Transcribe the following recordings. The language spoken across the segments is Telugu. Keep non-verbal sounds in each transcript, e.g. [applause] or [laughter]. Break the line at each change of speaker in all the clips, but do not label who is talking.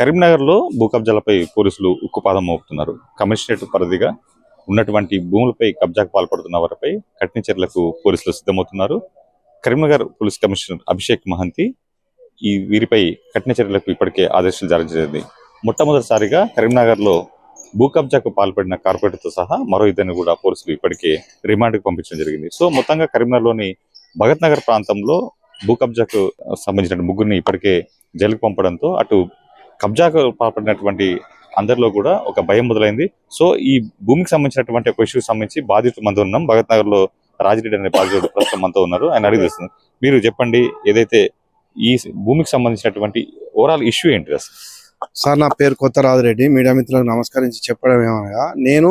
కరీంనగర్లో భూ కబ్జాలపై పోలీసులు ఉక్కుపాదం మోపుతున్నారు. కమిషనరేట్ పరిధిగా ఉన్నటువంటి భూములపై కబ్జాకు పాల్పడుతున్న వారిపై కఠిన చర్యలకు పోలీసులు సిద్ధమవుతున్నారు. కరీంనగర్ పోలీస్ కమిషనర్ అభిషేక్ మహంతి ఈ వీరిపై కఠిన చర్యలకు ఇప్పటికే ఆదేశాలు జారీ చేసింది. మొట్టమొదటిసారిగా కరీంనగర్లో భూ కబ్జాకు పాల్పడిన కార్పొరేటర్తో సహా మరో ఇద్దరిని కూడా పోలీసులు ఇప్పటికే రిమాండ్కు పంపించడం జరిగింది. సో మొత్తంగా కరీంనగర్లోని భగత్ నగర్ ప్రాంతంలో భూ కబ్జాకు సంబంధించిన ముగ్గురిని ఇప్పటికే జైలుకు పంపడంతో అటు కబ్జాకు పాల్పడినటువంటి అందరిలో కూడా ఒక భయం మొదలైంది. సో ఈ భూమికి సంబంధించినటువంటి ఒక ఇష్యూకి సంబంధించి బాధితులు మనతో ఉన్నాం. భగత్ నగర్లో రాజిరెడ్డి అనే బాధితుడు ప్రస్తుతం మనతో ఉన్నారు. ఆయన అడిగి తెలుస్తుంది. మీరు చెప్పండి ఏదైతే ఈ భూమికి సంబంధించినటువంటి ఓవరాల్ ఇష్యూ ఏంటి అసలు?
సార్ నా పేరు కొత్త రాజిరెడ్డి. మీడియా మిత్రులకు నమస్కరించి చెప్పడం ఏమనగా నేను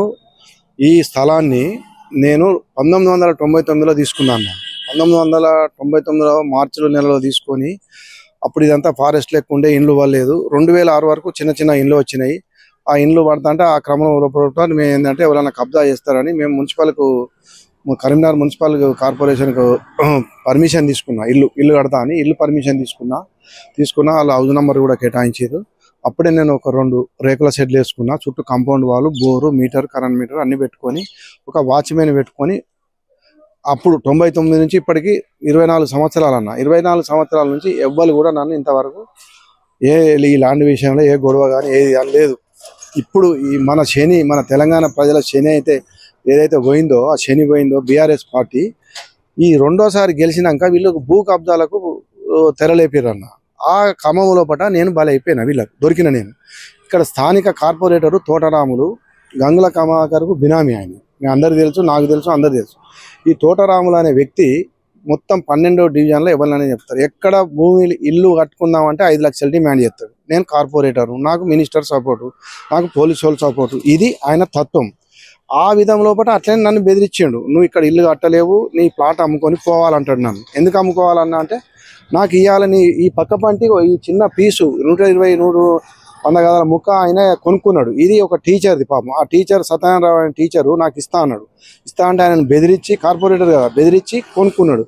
ఈ స్థలాన్ని నేను పంతొమ్మిది వందల తొంభై తొమ్మిదిలో తీసుకున్నాను. పంతొమ్మిది వందల తొంభై తొమ్మిదిలో మార్చిలో నెలలో తీసుకొని అప్పుడు ఇదంతా ఫారెస్ట్ లెక్క ఉండే ఇండ్లు వాళ్ళలేదు రెండు వేల ఆరు వరకు చిన్న చిన్న ఇండ్లు వచ్చినాయి. ఆ ఇండ్లు పడతాంటే ఆ క్రమంలో ప్రభుత్వాన్ని మేము ఏంటంటే ఎవరైనా కబ్జా చేస్తారని మేము మున్సిపల్కు కరీంనగర్ మున్సిపల్ కార్పొరేషన్కు పర్మిషన్ తీసుకున్నా. ఇల్లు ఇల్లు కడతా అని ఇల్లు పర్మిషన్ తీసుకున్నా. తీసుకున్నా వాళ్ళ హౌస్ నెంబర్ కూడా కేటాయించారు అప్పుడే నేను ఒక రెండు రేకుల షెడ్లు వేసుకున్నా. చుట్టూ కాంపౌండ్ వాళ్ళు బోరు మీటర్ కరెంట్ మీటర్ అన్ని పెట్టుకొని ఒక వాచ్మెన్ పెట్టుకొని అప్పుడు తొంభై తొమ్మిది నుంచి ఇప్పటికి ఇరవై నాలుగు సంవత్సరాలు అన్న ఇరవై నాలుగు సంవత్సరాల నుంచి ఎవ్వరు కూడా నన్ను ఇంతవరకు ఏ ఈ ల్యాండ్ విషయంలో ఏ గొడవ కానీ ఏది కానీ లేదు. ఇప్పుడు ఈ మన శని మన తెలంగాణ ప్రజల శని అయితే ఏదైతే పోయిందో ఆ శని పోయిందో బీఆర్ఎస్ పార్టీ ఈ రెండోసారి గెలిచినాక వీళ్ళకు భూ కబ్జాలకు తెరలేపారన్న. ఆ క్రమం లోపల నేను బలైపోయినా వీళ్ళకు దొరికిన నేను. ఇక్కడ స్థానిక కార్పొరేటరు తోటరాములు గంగుల కమాకర్కు బినామీ ఆయన మీ అందరికి తెలుసు నాకు తెలుసు అందరు తెలుసు. ఈ తోటరాములు అనే వ్యక్తి మొత్తం పన్నెండో డివిజన్లో ఎవరినైనా చెప్తారు. ఎక్కడ భూమి ఇల్లు కట్టుకుందామంటే ఐదు లక్షలు డిమాండ్ చేస్తాడు నేను కార్పొరేటర్ నాకు మినిస్టర్ సపోర్టు నాకు పోలీసు వాళ్ళు సపోర్టు. ఇది ఆయన తత్వం. ఆ విధం లోపల అట్లనే నన్ను బెదిరించాడు. నువ్వు ఇక్కడ ఇల్లు కట్టలేవు నీ ప్లాట్ అమ్ముకొని పోవాలంటాడు నన్ను. ఎందుకు అమ్ముకోవాలన్నా అంటే నాకు ఇవ్వాలని ఈ పక్క పంటి ఈ చిన్న పీసు నూట ఇరవై నూరు వంద గదాల ముక్క ఆయన కొనుక్కున్నాడు. ఇది ఒక టీచర్ది పాపం. ఆ టీచర్ సత్యనారాయణ అనే టీచరు నాకు ఇస్తా అన్నాడు. ఇస్తా అంటే ఆయన బెదిరించి కార్పొరేటర్ కదా బెదిరించి కొనుక్కున్నాడు.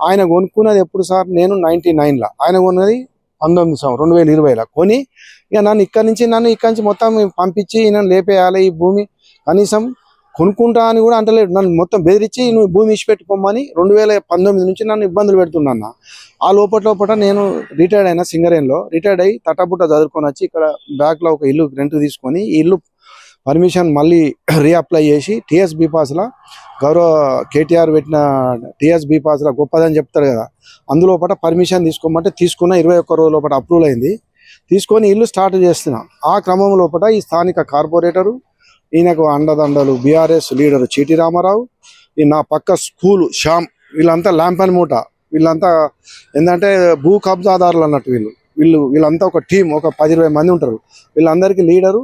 ఆయన కొనుక్కున్నది ఎప్పుడు సార్? నేను నైన్టీ నైన్లో ఆయన కొన్నది పంతొమ్మిది సంవత్సరం రెండు వేల ఇరవైలో. కొని ఇక నన్ను ఇక్కడి నుంచి నన్ను ఇక్కడి నుంచి మొత్తం పంపించి నన్ను లేపేయాలి ఈ భూమి. కనీసం కొనుక్కుంటా అని కూడా అంటలేడు. నన్ను మొత్తం బెదిరించి నువ్వు భూమి ఇచ్చిపెట్టి పొమ్మని రెండు వేల పంతొమ్మిది నుంచి నన్ను ఇబ్బందులు పెడుతున్నా ఆ లోపల లోపల నేను రిటైర్డ్ అయిన సింగరేన్లో రిటైర్డ్ అయ్యి తట్టబుట్ట చదువుకొని వచ్చి ఇక్కడ బ్యాక్లో ఒక ఇల్లు రెంట్ తీసుకొని ఈ ఇల్లు పర్మిషన్ మళ్ళీ [clears throat] రీఅప్లై చేసి టిఎస్ బీపాస్లో గౌరవ కేటీఆర్ పెట్టిన టిఎస్ బీపాస్లో గొప్పదని చెప్తారు కదా. అందులోపట పర్మిషన్ తీసుకోమంటే తీసుకున్న ఇరవై ఒక్క రోజుల లోపల అప్రూవల్ అయింది. తీసుకొని ఇల్లు స్టార్ట్ చేస్తున్నాం. ఆ క్రమం లోపల ఈ స్థానిక కార్పొరేటరు ఈయనకు అండదండలు బీఆర్ఎస్ లీడరు చీటి రామారావు ఈ నా పక్క స్కూలు శ్యామ్ వీళ్ళంతా ల్యాంపన్ మూట. వీళ్ళంతా ఏంటంటే భూ కబ్జాదారులు అన్నట్టు వీళ్ళు. వీళ్ళు వీళ్ళంతా ఒక టీం ఒక పది ఇరవై మంది ఉంటారు. వీళ్ళందరికీ లీడరు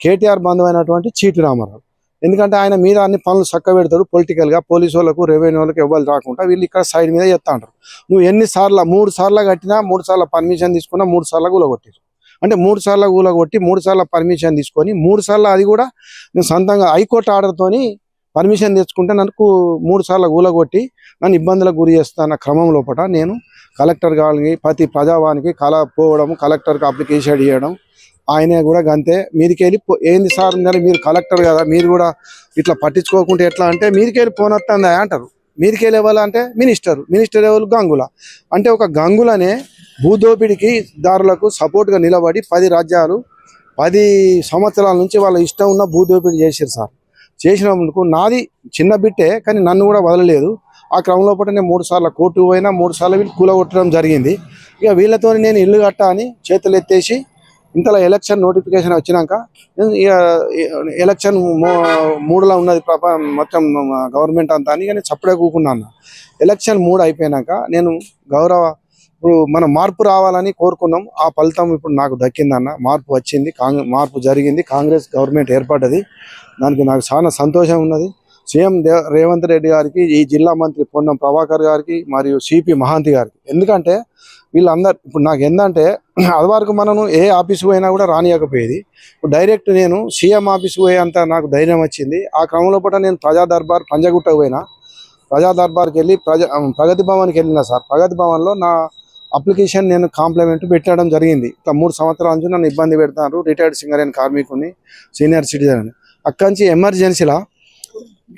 కేటీఆర్ బంధువైనటువంటి చీటి రామారావు. ఎందుకంటే ఆయన మీద అన్ని పనులు చక్క పెడతాడు పొలిటికల్గా పోలీసు వాళ్ళకు రెవెన్యూ వాళ్ళకి ఇవ్వాలి రాకుండా వీళ్ళు ఇక్కడ సైడ్ మీద చెప్తా అంటారు నువ్వు ఎన్ని సార్లు మూడు సార్లు కట్టినా మూడు సార్లు పర్మిషన్ తీసుకున్నా మూడు సార్లు కూలగొట్టారు అంటే మూడు సార్లు కూలగొట్టి మూడు సార్లు పర్మిషన్ తీసుకొని మూడు సార్లు అది కూడా నేను సొంతంగా హైకోర్టు ఆర్డర్తోని పర్మిషన్ తెచ్చుకుంటే నాకు మూడు సార్లు కూలగొట్టి నన్ను ఇబ్బందులకు గురి చేస్తున్న క్రమం లోపల నేను కలెక్టర్ గారికి ప్రతి ప్రజావానికి కల పోవడం కలెక్టర్కి అప్లికేషన్ ఇవ్వడం ఆయన కూడా గంతే. మీదికి వెళ్ళి పో- ఏంది సార్ మీరు కలెక్టర్ కదా మీరు కూడా ఇట్లా పట్టించుకోకుంటే ఎట్లా అంటే మీదికి వెళ్ళి ఫోన్ అంటారు. మీదికి వెళ్ళే అంటే మినిస్టర్ మినిస్టర్ ఎవరు గంగుల. అంటే ఒక గంగులనే భూదోపిడికి దారులకు సపోర్ట్గా నిలబడి పది రాజ్యాలు పది సంవత్సరాల నుంచి వాళ్ళ ఇష్టం ఉన్న భూదోపిడి చేశారు సార్. చేసినందుకు నాది చిన్న బిట్టే కానీ నన్ను కూడా వదలలేదు. ఆ క్రమంలో పాటు నేను మూడు సార్లు కోర్టు పోయినా మూడు సార్లు వీళ్ళు కూలగొట్టడం జరిగింది. ఇక వీళ్ళతో నేను ఇల్లు కట్టా అని చేతులు ఎత్తేసి ఇంతలో ఎలక్షన్ నోటిఫికేషన్ వచ్చినాక ఇక ఎలక్షన్ మూ- మూడులో ఉన్నది ప్రప మొత్తం గవర్నమెంట్ అంతా అని నేను చప్పుడే కూకున్నాను ఎలక్షన్ మూడు అయిపోయినాక నేను గౌరవ ఇప్పుడు మనం మార్పు రావాలని కోరుకున్నాం. ఆ ఫలితం ఇప్పుడు నాకు దక్కిందన్న మార్పు వచ్చింది. మార్పు జరిగింది. కాంగ్రెస్ గవర్నమెంట్ ఏర్పడ్డది. దానికి నాకు చాలా సంతోషం ఉన్నది. సీఎం దే- రేవంత్ రెడ్డి గారికి ఈ జిల్లా మంత్రి పొన్నం ప్రభాకర్ గారికి మరియు సిపి మహాంతి గారికి. ఎందుకంటే వీళ్ళందరు ఇప్పుడు నాకు ఏంటంటే [clears throat] అది వరకు మనను ఏ ఆఫీస్కి పోయినా కూడా రానియకపోయేది. ఇప్పుడు డైరెక్ట్ నేను సీఎం ఆఫీస్ పోయేంత నాకు ధైర్యం వచ్చింది. ఆ క్రమంలో పూట నేను ప్రజా దర్బార్ పంజగుట్టకు పోయినా. ప్రజా దర్బార్కి వెళ్ళి ప్రజా ప్రగతి భవన్కి వెళ్ళిన సార్. ప్రగతి భవన్లో నా అప్లికేషన్ నేను కాంప్లిమెంట్ పెట్టడం జరిగింది. ఇట్లా మూడు సంవత్సరాల నుంచి నన్ను ఇబ్బంది పెడతారు రిటైర్డ్ సింగర్ అని కార్మికుని సీనియర్ సిటిజన్ అని అక్కడి నుంచి ఎమర్జెన్సీలా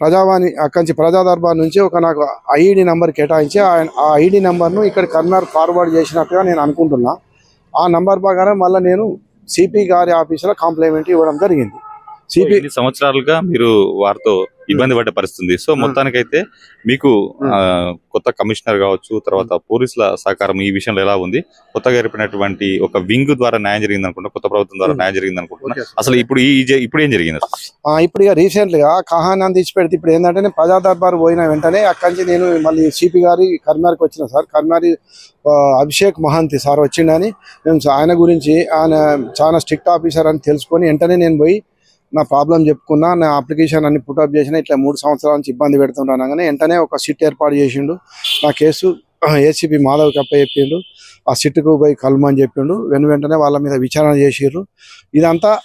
ప్రజావాణి అక్కడి నుంచి ప్రజా దర్బార్ నుంచి ఒక నాకు ఐడి నెంబర్ కేటాయించి ఆ- ఆ ఐడి నెంబర్ను ఇక్కడ కర్నర్ ఫార్వర్డ్ చేసినట్టుగా నేను అనుకుంటున్నా. ఆ నంబర్ ప్రకారం మళ్ళీ నేను సిపి గారి ఆఫీసులో కాంప్లిమెంట్ ఇవ్వడం జరిగింది. సిపి
సంవత్సరాలుగా మీరు వారితో ఇబ్బంది పడ్డ పరిస్థితి సో మొత్తానికైతే మీకు కొత్త కమిషనర్ కావచ్చు తర్వాత పోలీసుల సహకారం ఈ విషయంలో ఎలా ఉంది? కొత్తగా ఏర్పడినటువంటి ఒక వింగ్ ద్వారా న్యాయం జరిగింది అనుకుంటా కొత్త ప్రభుత్వం ద్వారా. న్యాయం జరిగింది అనుకుంటున్నా. అసలు ఇప్పుడు ఈ ఇప్పుడు ఏం జరిగింది
ఇప్పుడు ఇక రీసెంట్గా కహానాన్ని తెచ్చి పెడితే ఇప్పుడు ఏంటంటే నేను ప్రజా దర్బార్ పోయిన వెంటనే అక్కడి నుంచి నేను మళ్ళీ సిపి గారి కర్నార్కి వచ్చిన సార్. కర్నారి ఆ, అభిషేక్ మహాంతి సార్ వచ్చిండని నేను ఆయన గురించి ఆయన చాలా స్ట్రిక్ట్ ఆఫీసర్ అని తెలుసుకొని వెంటనే నేను పోయి నా ప్రాబ్లం చెప్పుకున్నా నా అప్లికేషన్ అన్ని పుటప్ చేసిన ఇట్లా మూడు సంవత్సరాల నుంచి ఇబ్బంది పెడుతున్నాను అనగానే వెంటనే ఒక సిట్ ఏర్పాటు చేసిండు. నా కేసు ఏసీపీ మాధవ్ కప్ప చెప్పిండు. ఆ సిట్కు పోయి కలమని చెప్పిండు. వెను వెంటనే వాళ్ళ మీద విచారణ చేసిర్రు. ఇదంతా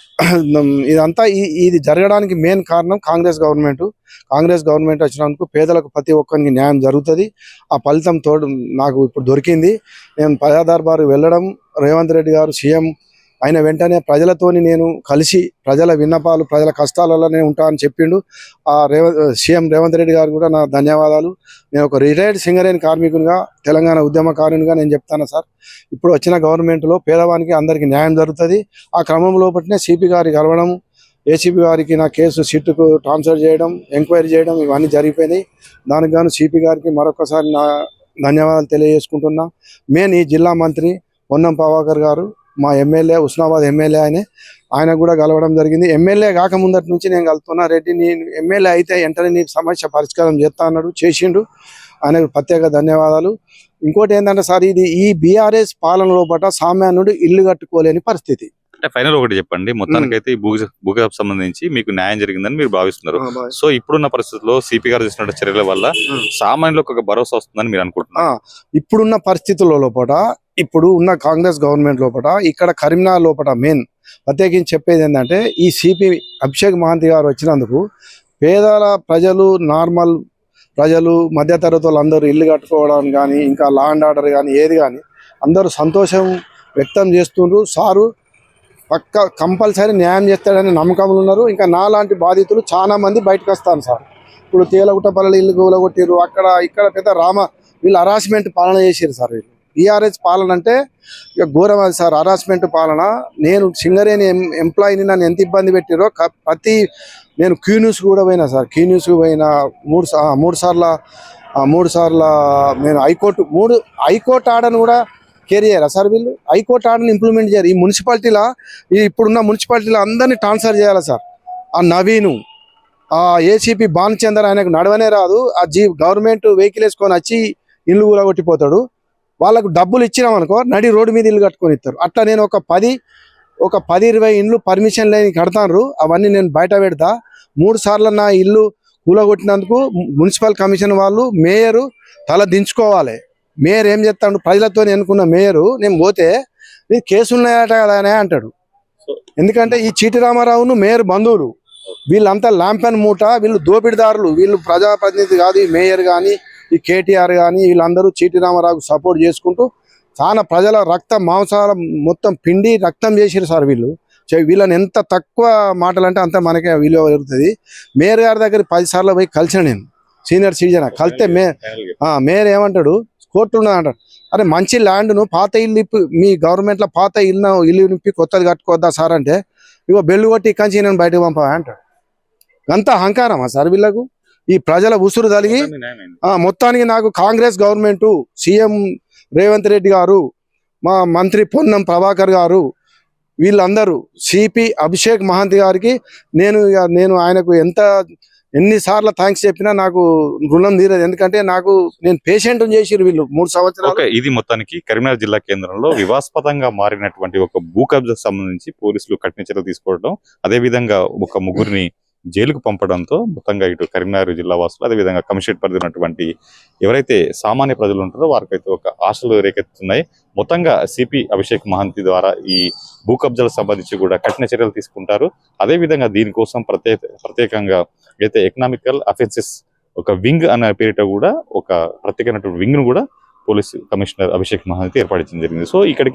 ఇదంతా ఈ- ఇది జరగడానికి మెయిన్ కారణం కాంగ్రెస్ గవర్నమెంట్. కాంగ్రెస్ గవర్నమెంట్ వచ్చినందుకు పేదలకు ప్రతి ఒక్కరికి న్యాయం జరుగుతుంది. ఆ ఫలితం తోడు నాకు ఇప్పుడు దొరికింది. నేను ప్రజా వెళ్ళడం రేవంత్ రెడ్డి గారు సీఎం ఆయన వెంటనే ప్రజలతోని నేను కలిసి ప్రజల విన్నపాలు ప్రజల కష్టాలలోనే ఉంటా అని చెప్పిండు. ఆ రేవ సీఎం రేవంత్ రెడ్డి గారు కూడా నా ధన్యవాదాలు. నేను ఒక రిటైర్డ్ సింగరేణి కార్మికునిగా తెలంగాణ ఉద్యమకారునిగా నేను చెప్తాను సార్. ఇప్పుడు వచ్చిన గవర్నమెంట్లో పేదవానికి అందరికీ న్యాయం జరుగుతుంది. ఆ క్రమం లోపలనే సిపి గారి కలవడం ఏసీపీ గారికి నా కేసు సిట్టుకు ట్రాన్స్ఫర్ చేయడం ఎంక్వైరీ చేయడం ఇవన్నీ జరిగిపోయినాయి. దానికి గాను సిపి గారికి మరొకసారి నా ధన్యవాదాలు తెలియజేసుకుంటున్నా. మెయిన్ ఈ జిల్లా మంత్రి పొన్నం ప్రభాకర్ గారు. మా ఎమ్మెల్యే ఉస్నాబాద్ ఎమ్మెల్యే ఆయనే ఆయన కూడా కలవడం జరిగింది. ఎమ్మెల్యే కాక ముందటి నుంచి నేను కలుతున్నా రెడ్డి నేను ఎమ్మెల్యే అయితే వెంటనే నీకు సమస్య పరిష్కారం చేస్తా అన్నాడు చేసిండు. ఆయనకు ప్రత్యేక ధన్యవాదాలు. ఇంకోటి ఏంటంటే సార్ ఇది ఈ బీఆర్ఎస్ పాలన లోపల సామాన్యుడు ఇల్లు కట్టుకోలేని పరిస్థితి.
అంటే ఫైనల్ ఒకటి చెప్పండి. మొత్తానికైతే ఈ భూ భూగర్భ సంబంధించి మీకు న్యాయం జరిగిందని మీరు భావిస్తున్నారు. సో ఇప్పుడున్న పరిస్థితుల్లో సిపి గారు చేసిన చర్యల వల్ల. సామాన్యులకు ఒక భరోసా వస్తుందని మీరు అనుకుంటున్నారు.
ఇప్పుడున్న పరిస్థితుల లోపల ఇప్పుడు ఉన్న కాంగ్రెస్ గవర్నమెంట్ లోపల ఇక్కడ కరీంనగర్ లోపల మెయిన్ ప్రత్యేకించి చెప్పేది ఏంటంటే ఈ సిపి అభిషేక్ మహాంతి గారు వచ్చినందుకు పేదల ప్రజలు నార్మల్ ప్రజలు మధ్యతరగతి వాళ్ళందరూ ఇల్లు కట్టుకోవడం కానీ ఇంకా లా అండ్ ఆర్డర్ కానీ ఏది కానీ అందరూ సంతోషం వ్యక్తం చేస్తుండ్రు. సారు పక్క కంపల్సరీ న్యాయం చేస్తాడని నమ్మకంలో ఉన్నారు. ఇంకా నాలాంటి బాధితులు చాలా మంది బయటకు వస్తాను సార్. ఇప్పుడు తేలగుట్టపల్లి ఇల్లు గోలగొట్టిరు అక్కడ ఇక్కడ పెద్ద రామ వీళ్ళు హరాస్మెంట్ పాలన చేసారు సార్ వీళ్ళు. బీఆర్ఎస్ పాలన అంటే ఇక ఘోరం అది సార్ హరాస్మెంట్ పాలన. నేను సింగరేణి ఎం ఎంప్లాయీని నన్ను ఎంత ఇబ్బంది పెట్టిరో ప్రతి నేను క్యూ న్యూస్ కూడా పోయినా సార్. క్యూ న్యూస్ పోయినా మూడు మూడు సార్ల మూడు సార్ల నేను హైకోర్టు మూడు హైకోర్టు ఆర్డర్ని కూడా కేర్ చేయరా సార్ వీళ్ళు? హైకోర్టు ఆర్డర్ని ఇంప్లిమెంట్ చేయరు. ఈ మున్సిపాలిటీలో ఈ ఇప్పుడున్న మున్సిపాలిటీలో అందరినీ ట్రాన్స్ఫర్ చేయాలి సార్? ఆ నవీను ఆ ఏసీపీ భానుచందర్ ఆయనకు నడవనే రాదు. ఆ జీ గవర్నమెంట్ వెహికల్ వేసుకొని వచ్చి ఇల్లు కూలగొట్టిపోతాడు వాళ్ళకు డబ్బులు ఇచ్చినాం అనుకో నడి రోడ్డు మీద ఇల్లు కట్టుకొని ఇస్తారు. అట్లా నేను ఒక పది ఒక పది ఇరవై ఇండ్లు పర్మిషన్ లేని కడతాను అవన్నీ నేను బయట పెడతా. మూడు సార్లు నా ఇల్లు కూలగొట్టినందుకు మున్సిపల్ కమిషన్ వాళ్ళు మేయరు తల దించుకోవాలి. మేయర్ ఏం చేస్తాడు? ప్రజలతో ఎన్నుకున్న మేయరు నేను పోతే నీ కేసు ఉన్నాయట కదా అని అంటాడు. ఎందుకంటే ఈ చీటి రామారావును మేయర్ బంధువులు. వీళ్ళంతా ల్యాంపెన్ మూట వీళ్ళు దోపిడిదారులు. వీళ్ళు ప్రజాప్రతినిధి కాదు ఈ మేయర్ కానీ ఈ కేటీఆర్ కానీ వీళ్ళందరూ చీటి రామారావుకు సపోర్ట్ చేసుకుంటూ చాలా ప్రజల రక్త మాంసాల మొత్తం పిండి రక్తం చేసిరు సార్ వీళ్ళు. వీళ్ళని ఎంత తక్కువ మాటలంటే అంత మనకే విలువ జరుగుతుంది మేయర్ గారి దగ్గర పది సార్లు పోయి కలిసిన నేను. సీనియర్ సిటిజన్ కలిస్తే మే మేయర్ ఏమంటాడు? కోర్టు ఉన్నది అంటాడు. అరే మంచి ల్యాండ్ను పాత ఇల్లు ఇప్పి మీ గవర్నమెంట్లో పాత ఇల్లు ఇల్లు నింపి కొత్తది కట్టుకోవద్దా సార్ అంటే? ఇగో బెల్లు కొట్టి ఇక్కడి నేను బయటకు పంపా అంటాడు. అంత అహంకారమా సార్ వీళ్ళకు? ఈ ప్రజల ఉసురు తలిగి ఆ, మొత్తానికి నాకు కాంగ్రెస్ గవర్నమెంట్ సీఎం రేవంత్ రెడ్డి గారు మా మంత్రి పొన్నం ప్రభాకర్ గారు వీళ్ళందరూ సిపి అభిషేక్ మహాంతి గారికి నేను నేను ఆయనకు ఎంత ఎన్నిసార్లు థ్యాంక్స్ చెప్పినా నాకు రుణం తీరదు. ఎందుకంటే నాకు నేను పేషెంట్ చేసిరు వీళ్ళు మూడు సంవత్సరాలు.
ఇది మొత్తానికి కరీంనగర్ జిల్లా కేంద్రంలో వివాస్పదంగా మారినటువంటి ఒక భూ కబ్జాకు సంబంధించి పోలీసులు కఠిన చర్యలు తీసుకోవడం అదే విధంగా ఒక ముగ్గురిని జైలుకు పంపడంతో మొత్తంగా ఇటు కరీంనగర్ జిల్లా వాసులు అదే విధంగా కమిషనరేట్ పరిధి ఉన్నటువంటి ఎవరైతే సామాన్య ప్రజలు ఉంటారో వారికైతే ఒక ఆశలు రేకెత్తుతున్నాయి. మొత్తంగా సిపి అభిషేక్ మహంతి ద్వారా ఈ భూ కబ్జాలకు సంబంధించి కూడా కఠిన చర్యలు తీసుకుంటారు. అదే విధంగా దీనికోసం ప్రత్యేక ప్రత్యేకంగా అయితే ఎకనామికల్ అఫెన్సెస్ ఒక వింగ్ అనే పేరిట కూడా ఒక ప్రత్యేకమైనటువంటి వింగ్ను కూడా పోలీస్ కమిషనర్ అభిషేక్ మహాంతి ఏర్పాటు చేయడం జరిగింది. సో ఇక్కడికి